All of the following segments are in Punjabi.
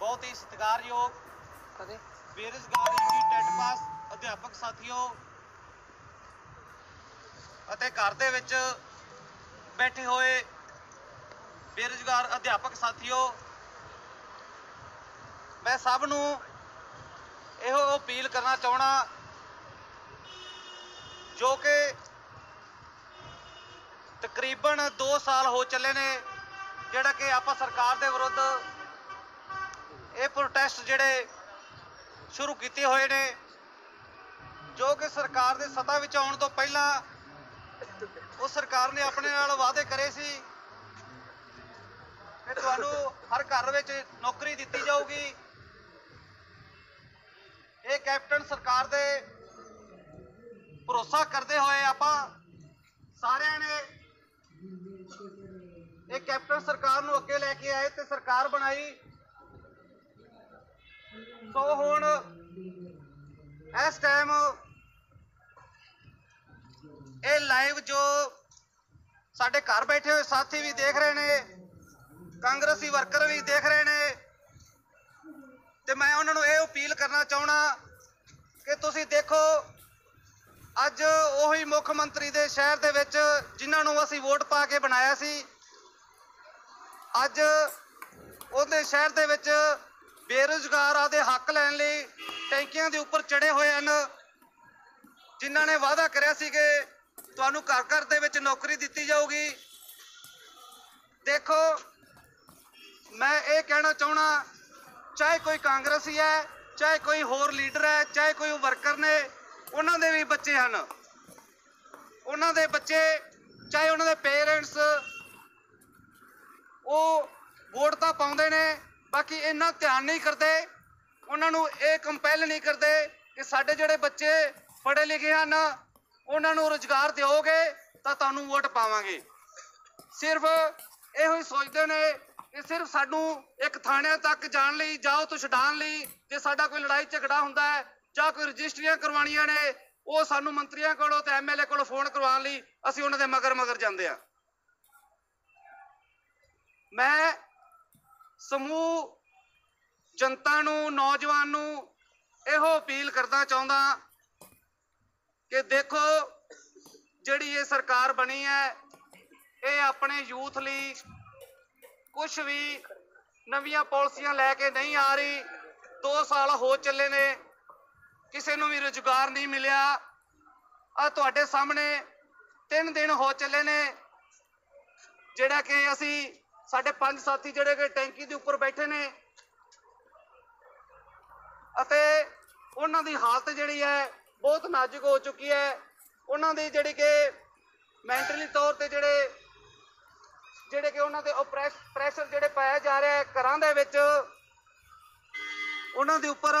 ਬਹੁਤ ਹੀ ਸਤਿਕਾਰਯੋਗ ਕਦੇ ਬੇਰੁਜ਼ਗਾਰ ਟੈਟ ਪਾਸ ਅਧਿਆਪਕ ਸਾਥੀਓ ਅਤੇ ਘਰ ਦੇ ਵਿੱਚ ਬੈਠੇ ਹੋਏ ਬੇਰੁਜ਼ਗਾਰ ਅਧਿਆਪਕ ਸਾਥੀਓ ਮੈਂ ਸਭ ਨੂੰ ਇਹੋ ਅਪੀਲ ਕਰਨਾ ਚਾਹਣਾ ਜੋ ਕਿ ਤਕਰੀਬਨ 2 ਸਾਲ ਹੋ ਚੱਲੇ ਨੇ ਜਿਹੜਾ ਕਿ ਆਪਾਂ ਸਰਕਾਰ ਦੇ ਵਿਰੁੱਧ ਇਹ ਪ੍ਰੋਟੈਸਟ ਜਿਹੜੇ ਸ਼ੁਰੂ ਕੀਤੇ ਹੋਏ ਨੇ, ਜੋ ਕਿ ਸਰਕਾਰ ਦੇ ਸੱਤਾ ਵਿੱਚ ਆਉਣ ਤੋਂ ਪਹਿਲਾਂ ਉਹ ਸਰਕਾਰ ਨੇ ਆਪਣੇ ਨਾਲ ਵਾਅਦੇ ਕਰੇ ਸੀ ਕਿ ਤੁਹਾਨੂੰ ਹਰ ਘਰ ਵਿੱਚ ਨੌਕਰੀ ਦਿੱਤੀ ਜਾਊਗੀ। ਇਹ ਕੈਪਟਨ ਸਰਕਾਰ ਦੇ ਭਰੋਸਾ ਕਰਦੇ ਹੋਏ ਆਪਾਂ ਸਾਰਿਆਂ ਨੇ ਇਹ ਕੈਪਟਨ ਸਰਕਾਰ ਨੂੰ ਅੱਗੇ ਲੈ ਕੇ ਆਏ ਤੇ ਸਰਕਾਰ ਬਣਾਈ। ਸੋ ਹੁਣ ਇਸ ਟਾਈਮ ਇਹ ਲਾਈਵ ਜੋ ਸਾਡੇ ਘਰ ਬੈਠੇ ਹੋਏ ਸਾਥੀ ਵੀ ਦੇਖ ਰਹੇ ਨੇ, ਕਾਂਗਰਸੀ ਵਰਕਰ ਵੀ ਦੇਖ ਰਹੇ ਨੇ, ਤੇ ਮੈਂ ਉਹਨਾਂ ਨੂੰ ਇਹ ਅਪੀਲ ਕਰਨਾ ਚਾਹਣਾ ਕਿ ਤੁਸੀਂ ਦੇਖੋ, ਅੱਜ ਉਹੀ ਮੁੱਖ ਮੰਤਰੀ ਦੇ ਸ਼ਹਿਰ ਦੇ ਵਿੱਚ ਜਿਨ੍ਹਾਂ ਨੂੰ ਅਸੀਂ ਵੋਟ ਪਾ ਕੇ ਬਣਾਇਆ ਸੀ, ਅੱਜ ਉਹਦੇ ਸ਼ਹਿਰ ਦੇ ਵਿੱਚ ਬੇਰੁਜ਼ਗਾਰ ਦੇ ਹੱਕ ਲੈਣ ਲਈ ਟੈਂਕੀਆਂ ਦੇ ਉੱਪਰ ਚੜੇ ਹੋਏ ਹਨ, ਜਿਨ੍ਹਾਂ ਨੇ ਵਾਅਦਾ ਕਰਿਆ ਸੀ ਕਿ ਤੁਹਾਨੂੰ ਘਰ ਘਰ ਦੇ ਵਿੱਚ ਨੌਕਰੀ ਦਿੱਤੀ ਜਾਊਗੀ। ਦੇਖੋ, ਮੈਂ ਇਹ ਕਹਿਣਾ ਚਾਹਣਾ ਚਾਹੇ ਕੋਈ ਕਾਂਗਰਸੀ ਹੈ, ਚਾਹੇ ਕੋਈ ਹੋਰ ਲੀਡਰ ਹੈ, ਚਾਹੇ ਕੋਈ ਵਰਕਰ ਨੇ, ਉਹਨਾਂ ਦੇ ਵੀ ਬੱਚੇ ਹਨ। ਉਹਨਾਂ ਦੇ ਬੱਚੇ, ਚਾਹੇ ਉਹਨਾਂ ਦੇ ਪੇਰੈਂਟਸ, ਉਹ ਵੋਟ ਤਾਂ ਪਾਉਂਦੇ ਨੇ ਬਾਕੀ ਇੰਨਾ ਧਿਆਨ ਨਹੀਂ ਕਰਦੇ, ਉਹਨਾਂ ਨੂੰ ਇਹ ਕੰਪੈਲ ਨਹੀਂ ਕਰਦੇ ਕਿ ਸਾਡੇ ਜਿਹੜੇ ਬੱਚੇ ਪੜ੍ਹੇ ਲਿਖੇ ਹਨ, ਉਹਨਾਂ ਨੂੰ ਰੁਜ਼ਗਾਰ ਦਿਓਗੇ ਤਾਂ ਤੁਹਾਨੂੰ ਵੋਟ ਪਾਵਾਂਗੇ। ਸਿਰਫ ਇਹੋ ਹੀ ਸੋਚਦੇ ਨੇ ਕਿ ਸਿਰਫ ਸਾਨੂੰ ਇੱਕ ਥਾਣਿਆਂ ਤੱਕ ਜਾਣ ਲਈ, ਜਾਓ ਤੋਂ ਛਡਾਣ ਲਈ, ਜੇ ਸਾਡਾ ਕੋਈ ਲੜਾਈ ਝਗੜਾ ਹੁੰਦਾ ਹੈ, ਜਾਂ ਕੋਈ ਰਜਿਸਟਰੀਆਂ ਕਰਵਾਉਣੀਆਂ ਨੇ, ਉਹ ਸਾਨੂੰ ਮੰਤਰੀਆਂ ਕੋਲੋਂ ਤੇ ਐਮਐਲਏ ਕੋਲੋਂ ਫੋਨ ਕਰਵਾਉਣ ਲਈ ਅਸੀਂ ਉਹਨਾਂ ਦੇ ਮਗਰ ਮਗਰ ਜਾਂਦੇ ਆ ਮੈਂ ਸਮੂਹ ਜਨਤਾ ਨੂੰ, ਨੌਜਵਾਨ ਨੂੰ ਇਹੋ ਅਪੀਲ ਕਰਦਾ ਚਾਹੁੰਦਾ ਕਿ ਦੇਖੋ ਜਿਹੜੀ ਇਹ ਸਰਕਾਰ ਬਣੀ ਹੈ, ਇਹ ਆਪਣੇ ਯੂਥ ਲਈ ਕੁਝ ਵੀ ਨਵੀਆਂ ਪਾਲਿਸੀਆਂ ਲੈ ਕੇ ਨਹੀਂ ਆ ਰਹੀ 2 ਸਾਲ ਹੋ ਚੱਲੇ ਨੇ, ਕਿਸੇ ਨੂੰ ਵੀ ਰੁਜ਼ਗਾਰ ਨਹੀਂ ਮਿਲਿਆ। ਆ ਤੁਹਾਡੇ ਸਾਹਮਣੇ 3 ਦਿਨ ਹੋ ਚੱਲੇ ਨੇ, ਜਿਹੜਾ ਕਿ ਅਸੀਂ ਸਾਡੇ ਪੰਜ ਸਾਥੀ ਜਿਹੜੇ ਕਿ ਟੈਂਕੀ ਦੇ ਉੱਪਰ ਬੈਠੇ ਨੇ ਅਤੇ ਉਹਨਾਂ ਦੀ ਹਾਲਤ ਜਿਹੜੀ ਹੈ ਬਹੁਤ ਨਾਜ਼ੁਕ ਹੋ ਚੁੱਕੀ ਹੈ। ਉਹਨਾਂ ਦੀ ਜਿਹੜੀ ਕਿ ਮੈਂਟਲੀ ਤੌਰ ਤੇ ਜਿਹੜੇ ਜਿਹੜੇ ਕਿ ਉਹਨਾਂ ਤੇ ਪ੍ਰੈਸ਼ਰ ਜਿਹੜੇ ਪਾਇਆ ਜਾ ਰਿਹਾ ਹੈ ਘਰਾਂ ਦੇ ਵਿੱਚ, ਉਹਨਾਂ ਦੇ ਉੱਪਰ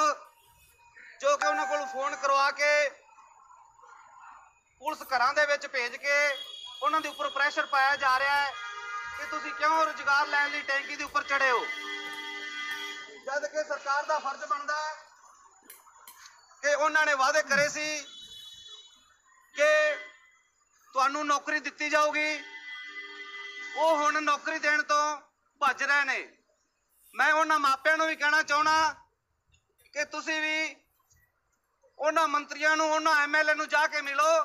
ਜੋ ਕਿ ਉਹਨਾਂ ਕੋਲ ਫੋਨ ਕਰਵਾ ਕੇ, ਪੁਲਿਸ ਘਰਾਂ ਦੇ ਵਿੱਚ ਭੇਜ ਕੇ ਉਹਨਾਂ ਦੇ ਉੱਪਰ ਪ੍ਰੈਸ਼ਰ ਪਾਇਆ ਜਾ ਰਿਹਾ ਹੈ। ਕਿ ਤੁਸੀਂ ਕਿਉਂ ਰੁਜ਼ਗਾਰ ਲੈਣ ਲਈ ਟੈਂਕੀ ਦੇ ਉੱਪਰ ਚੜੇ ਹੋ? ਜਦ ਕਿ ਸਰਕਾਰ ਦਾ ਫਰਜ਼ ਬਣਦਾ ਹੈ ਕਿ ਉਹਨਾਂ ਨੇ ਵਾਅਦੇ ਕਰੇ ਸੀ ਕਿ ਤੁਹਾਨੂੰ ਨੌਕਰੀ ਦਿੱਤੀ ਜਾਊਗੀ। ਉਹ ਹੁਣ ਨੌਕਰੀ ਦੇਣ ਤੋਂ ਭੱਜ ਰਹੇ ਨੇ। ਮੈਂ ਉਹਨਾਂ ਮਾਪਿਆਂ ਨੂੰ ਵੀ ਕਹਿਣਾ ਚਾਹਣਾ ਕਿ ਤੁਸੀਂ ਵੀ ਉਹਨਾਂ ਮੰਤਰੀਆਂ ਨੂੰ, ਉਹਨਾਂ ਐਮਐਲਏ ਨੂੰ ਜਾ ਕੇ ਮਿਲੋ,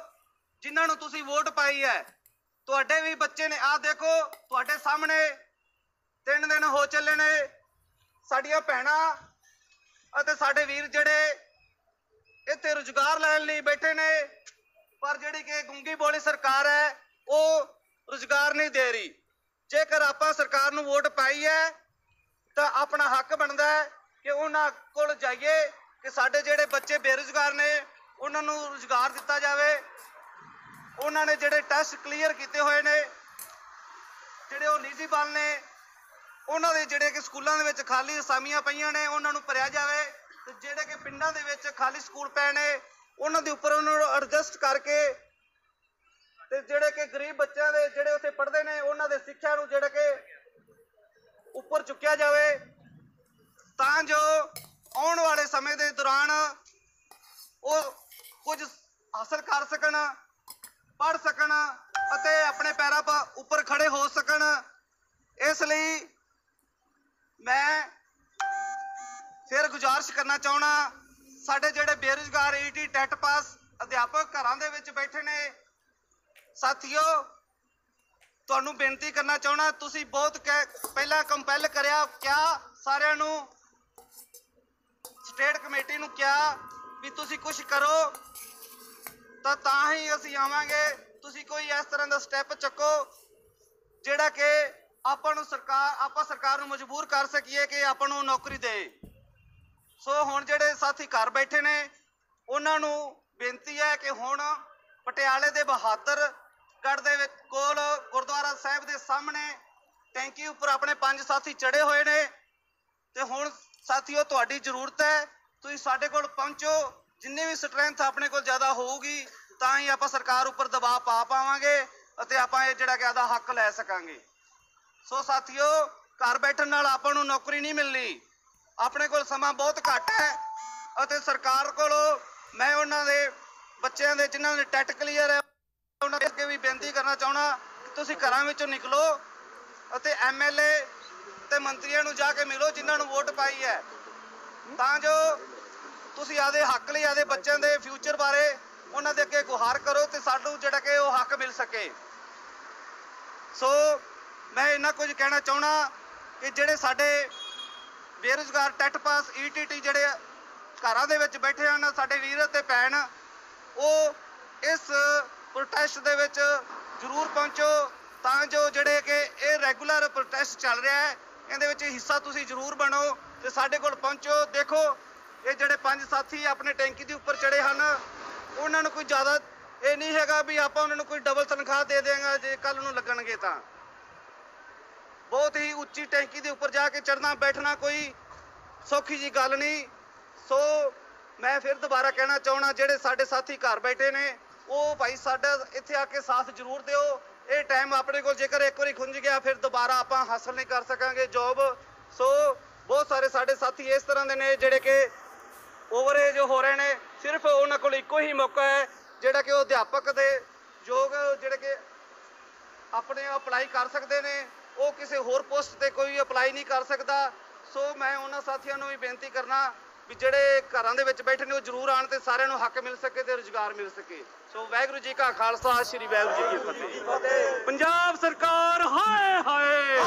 ਜਿਨ੍ਹਾਂ ਨੂੰ ਤੁਸੀਂ ਵੋਟ ਪਾਈ ਹੈ। ਤੁਹਾਡੇ ਵੀ ਬੱਚੇ ਨੇ, ਆਹ ਦੇਖੋ, ਤੁਹਾਡੇ ਸਾਹਮਣੇ ਤਿੰਨ ਦਿਨ ਹੋ ਚੱਲੇ ਨੇ, ਸਾਡੀਆਂ ਭੈਣਾਂ ਅਤੇ ਸਾਡੇ ਵੀਰ ਜਿਹੜੇ ਇੱਥੇ ਰੁਜ਼ਗਾਰ ਲੈਣ ਲਈ ਬੈਠੇ ਨੇ, ਪਰ ਜਿਹੜੀ ਕਿ ਗੁੰਗੀ ਬੋਲੀ ਸਰਕਾਰ ਹੈ, ਉਹ ਰੁਜ਼ਗਾਰ ਨਹੀਂ ਦੇ ਰਹੀ। ਜੇਕਰ ਆਪਾਂ ਸਰਕਾਰ ਨੂੰ ਵੋਟ ਪਾਈ ਹੈ, ਤਾਂ ਆਪਣਾ ਹੱਕ ਬਣਦਾ ਹੈ ਕਿ ਉਹਨਾਂ ਕੋਲ ਜਾਈਏ ਕਿ ਸਾਡੇ ਜਿਹੜੇ ਬੱਚੇ ਬੇਰੁਜ਼ਗਾਰ ਨੇ, ਉਹਨਾਂ ਨੂੰ ਰੁਜ਼ਗਾਰ ਦਿੱਤਾ ਜਾਵੇ। ਉਹਨਾਂ ਨੇ ਜਿਹੜੇ ਟੈਸਟ ਕਲੀਅਰ ਕੀਤੇ ਹੋਏ ਨੇ, ਜਿਹੜੇ ਉਹ ਨਿੱਜੀ ਬਲ ਨੇ, ਉਹਨਾਂ ਦੇ ਜਿਹੜੇ ਕਿ ਸਕੂਲਾਂ ਦੇ ਵਿੱਚ ਖਾਲੀ ਅਸਾਮੀਆਂ ਪਈਆਂ ਨੇ, ਉਹਨਾਂ ਨੂੰ ਭਰਿਆ ਜਾਵੇ ਤੇ ਜਿਹੜੇ ਕਿ ਪਿੰਡਾਂ ਦੇ ਵਿੱਚ ਖਾਲੀ ਸਕੂਲ ਪਏ ਨੇ, ਉਹਨਾਂ ਦੇ ਉੱਪਰ ਉਹਨਾਂ ਨੂੰ ਐਡਜਸਟ ਕਰਕੇ ਤੇ ਜਿਹੜੇ ਕਿ ਗਰੀਬ ਬੱਚਿਆਂ ਦੇ ਜਿਹੜੇ ਉੱਥੇ ਪੜ੍ਹਦੇ ਨੇ, ਉਹਨਾਂ ਦੇ ਸਿੱਖਿਆ ਨੂੰ ਜਿਹੜਾ ਕਿ ਉੱਪਰ ਚੁੱਕਿਆ ਜਾਵੇ, ਤਾਂ ਜੋ ਆਉਣ ਵਾਲੇ ਸਮੇਂ ਦੇ ਦੌਰਾਨ ਉਹ ਕੁਝ ਹਾਸਲ ਕਰ ਸਕਣ ਪੜ ਸਕਣ ਅਤੇ ਆਪਣੇ ਪੈਰਾਂ 'ਪ, ਉੱਪਰ ਖੜੇ ਹੋ ਸਕਣ। ਇਸ ਲਈ ਮੈਂ ਫਿਰ ਗੁਜ਼ਾਰਿਸ਼ ਕਰਨਾ ਚਾਹਣਾ ਸਾਡੇ ਜਿਹੜੇ ਬੇਰੁਜ਼ਗਾਰ ਈਟੀ ਟੈਟ ਪਾਸ ਅਧਿਆਪਕ ਘਰਾਂ ਦੇ ਵਿੱਚ ਬੈਠੇ ਨੇ, ਸਾਥੀਓ, ਤੁਹਾਨੂੰ ਬੇਨਤੀ ਕਰਨਾ ਚਾਹਣਾ ਤੁਸੀਂ ਬਹੁਤ ਕਹਿ- ਪਹਿਲਾਂ ਕੰਪੈਲ ਕਰਿਆ, ਕਿਹਾ ਸਾਰਿਆਂ ਨੂੰ ਸਟੇਟ ਕਮੇਟੀ ਨੂੰ ਕਿਹਾ ਵੀ ਤੁਸੀਂ ਕੁਝ ਕਰੋ। ਤਾਂ ਤਾਂ ਹੀ ਅਸੀਂ ਆਵਾਂਗੇ। ਤੁਸੀਂ ਕੋਈ ਇਸ ਤਰ੍ਹਾਂ ਦਾ ਸਟੈਪ ਚੱਕੋ, ਜਿਹੜਾ ਕਿ ਆਪਾਂ ਨੂੰ ਸਰਕਾਰ ਆਪਾਂ ਸਰਕਾਰ ਨੂੰ ਮਜਬੂਰ ਕਰ ਸਕੀਏ ਕਿ ਆਪਾਂ ਨੂੰ ਨੌਕਰੀ ਦੇ। ਸੋ ਹੁਣ ਜਿਹੜੇ ਸਾਥੀ ਘਰ ਬੈਠੇ ਨੇ, ਉਹਨਾਂ ਨੂੰ ਬੇਨਤੀ ਹੈ ਕਿ ਹੁਣ ਪਟਿਆਲੇ ਦੇ ਬਹਾਦਰ ਗੜ੍ਹ ਦੇ ਵਿੱਚ ਕੋਲ ਗੁਰਦੁਆਰਾ ਸਾਹਿਬ ਦੇ ਸਾਹਮਣੇ ਟੈਂਕੀ ਉੱਪਰ ਆਪਣੇ ਪੰਜ ਸਾਥੀ ਚੜੇ ਹੋਏ ਨੇ। ਤੇ ਹੁਣ ਸਾਥੀਓ, ਤੁਹਾਡੀ ਜ਼ਰੂਰਤ ਹੈ, ਤੁਸੀਂ ਸਾਡੇ ਕੋਲ ਪਹੁੰਚੋ। ਜਿੰਨੀ ਵੀ ਸਟਰੈਂਥ ਆਪਣੇ ਕੋਲ ਜ਼ਿਆਦਾ ਹੋਊਗੀ, ਤਾਂ ਹੀ ਆਪਾਂ ਸਰਕਾਰ ਉੱਪਰ ਦਬਾਅ ਪਾ ਪਾਵਾਂਗੇ ਅਤੇ ਆਪਾਂ ਇਹ ਜਿਹੜਾ ਕਿ ਆਦਾ ਹੱਕ ਲੈ ਸਕਾਂਗੇ। ਸੋ ਸਾਥੀਓ, ਘਰ ਬੈਠਣ ਨਾਲ ਆਪਾਂ ਨੂੰ ਨੌਕਰੀ ਨਹੀਂ ਮਿਲਣੀ। ਆਪਣੇ ਕੋਲ ਸਮਾਂ ਬਹੁਤ ਘੱਟ ਹੈ ਅਤੇ ਸਰਕਾਰ ਕੋਲੋਂ ਮੈਂ ਉਹਨਾਂ ਦੇ ਬੱਚਿਆਂ ਦੇ ਜਿਨ੍ਹਾਂ ਦੇ ਟੈਟ ਕਲੀਅਰ ਹੈ, ਉਹਨਾਂ ਦੇ ਅੱਗੇ ਵੀ ਬੇਨਤੀ ਕਰਨਾ ਚਾਹਣਾ ਕਿ ਤੁਸੀਂ ਘਰਾਂ ਵਿੱਚੋਂ ਨਿਕਲੋ ਅਤੇ ਐਮਐਲਏ ਤੇ ਮੰਤਰੀਆਂ ਨੂੰ ਜਾ ਕੇ ਮਿਲੋ ਜਿਨ੍ਹਾਂ ਨੂੰ ਵੋਟ ਪਾਈ ਹੈ। ਤਾਂ ਜੋ ਤੁਸੀਂ ਆਦੇ ਹੱਕ ਲਈ ਆਦੇ ਬੱਚਿਆਂ ਦੇ ਫਿਊਚਰ ਬਾਰੇ ਉਹਨਾਂ ਦੇ ਅੱਗੇ ਗੁਹਾਰ ਕਰੋ ਤੇ ਸਾਨੂੰ ਜਿਹੜਾ ਕਿ ਉਹ ਹੱਕ ਮਿਲ ਸਕੇ। ਸੋ ਮੈਂ ਇਹਨਾਂ ਕੁਝ ਕਹਿਣਾ ਚਾਹਣਾ ਕਿ ਜਿਹੜੇ ਸਾਡੇ ਬੇਰੁਜ਼ਗਾਰ ਟੈਟ ਪਾਸ ਈਟੀਟੀ ਜਿਹੜੇ ਘਰਾਂ ਦੇ ਵਿੱਚ ਬੈਠੇ ਹਨ, ਸਾਡੇ ਵੀਰ ਅਤੇ ਭੈਣ, ਉਹ ਇਸ ਪ੍ਰੋਟੈਸਟ ਦੇ ਵਿੱਚ ਜ਼ਰੂਰ ਪਹੁੰਚੋ ਤਾਂ ਜੋ ਜਿਹੜੇ ਕਿ ਇਹ ਰੈਗੂਲਰ ਪ੍ਰੋਟੈਸਟ ਚੱਲ ਰਿਹਾ ਹੈ, ਇਹਦੇ ਵਿੱਚ ਹਿੱਸਾ ਤੁਸੀਂ ਜ਼ਰੂਰ ਬਣੋ ਤੇ ਸਾਡੇ ਕੋਲ ਪਹੁੰਚੋ। ਦੇਖੋ ਇਹ ਜਿਹੜੇ ਪੰਜ ਸਾਥੀ ਆਪਣੇ ਟੈਂਕੀ ਦੇ ਉੱਪਰ ਚੜੇ ਹਨ, ਉਹਨਾਂ ਨੂੰ ਕੋਈ ਜ਼ਿਆਦਾ ਇਹ ਨਹੀਂ ਹੈਗਾ ਵੀ ਆਪਾਂ ਉਹਨਾਂ ਨੂੰ ਕੋਈ ਡਬਲ ਤਨਖਾਹ ਦੇ ਦੇਵਾਂਗੇ ਜੇ ਕੱਲ ਨੂੰ ਲੱਗਣਗੇ ਤਾਂ। ਬਹੁਤ ਹੀ ਉੱਚੀ ਟੈਂਕੀ ਦੇ ਉੱਪਰ ਜਾ ਕੇ ਚੜਨਾ ਬੈਠਣਾ ਕੋਈ ਸੌਖੀ ਜੀ ਗੱਲ ਨਹੀਂ। ਸੋ ਮੈਂ ਫਿਰ ਦੁਬਾਰਾ ਕਹਿਣਾ ਚਾਹਣਾ ਜਿਹੜੇ ਸਾਡੇ ਸਾਥੀ ਘਰ ਬੈਠੇ ਨੇ, ਉਹ ਭਾਈ ਸਾਡਾ ਇੱਥੇ ਆ ਕੇ ਸਾਥ ਜ਼ਰੂਰ ਦਿਓ। ਇਹ ਟਾਈਮ ਆਪਣੇ ਕੋਲ ਜੇਕਰ ਇੱਕ ਵਾਰੀ ਖੁੰਝ ਗਿਆ, ਫਿਰ ਦੁਬਾਰਾ ਆਪਾਂ ਹਾਸਲ ਨਹੀਂ ਕਰ ਸਕਾਂਗੇ ਜੌਬ ਸੋ ਬਹੁਤ ਸਾਰੇ ਸਾਡੇ ਸਾਥੀ ਇਸ ਤਰ੍ਹਾਂ ਦੇ ਨੇ, ਜਿਹੜੇ ਕਿ ਓਵਰਏਜ ਹੋ ਰਹੇ ਨੇ, ਸਿਰਫ ਉਹਨਾਂ ਕੋਲ ਇੱਕੋ ਹੀ ਮੌਕਾ ਹੈ, ਜਿਹੜਾ ਕਿ ਉਹ ਅਧਿਆਪਕ ਦੇ ਯੋਗ, ਜਿਹੜੇ ਕਿ ਆਪਣੇ ਅਪਲਾਈ ਕਰ ਸਕਦੇ ਨੇ, ਉਹ ਕਿਸੇ ਹੋਰ ਪੋਸਟ ਤੇ ਕੋਈ ਅਪਲਾਈ ਨਹੀਂ ਕਰ ਸਕਦਾ। ਸੋ ਮੈਂ ਉਹਨਾਂ ਸਾਥੀਆਂ ਨੂੰ ਵੀ ਬੇਨਤੀ ਕਰਨਾ ਵੀ ਜਿਹੜੇ ਘਰਾਂ ਦੇ ਵਿੱਚ ਬੈਠੇ ਨੇ, ਉਹ ਜ਼ਰੂਰ ਆਣ ਤੇ ਸਾਰਿਆਂ ਨੂੰ ਹੱਕ ਮਿਲ ਸਕੇ ਤੇ ਰੁਜ਼ਗਾਰ ਮਿਲ ਸਕੇ। ਸੋ ਵਾਹਿਗੁਰੂ ਜੀ ਕਾ ਖਾਲਸਾ, ਸ੍ਰੀ ਵਾਹਿਗੁਰੂ ਜੀ ਕੀ ਫਤਿਹ। ਪੰਜਾਬ ਸਰਕਾਰ ਹਾਏ ਹਾਏ।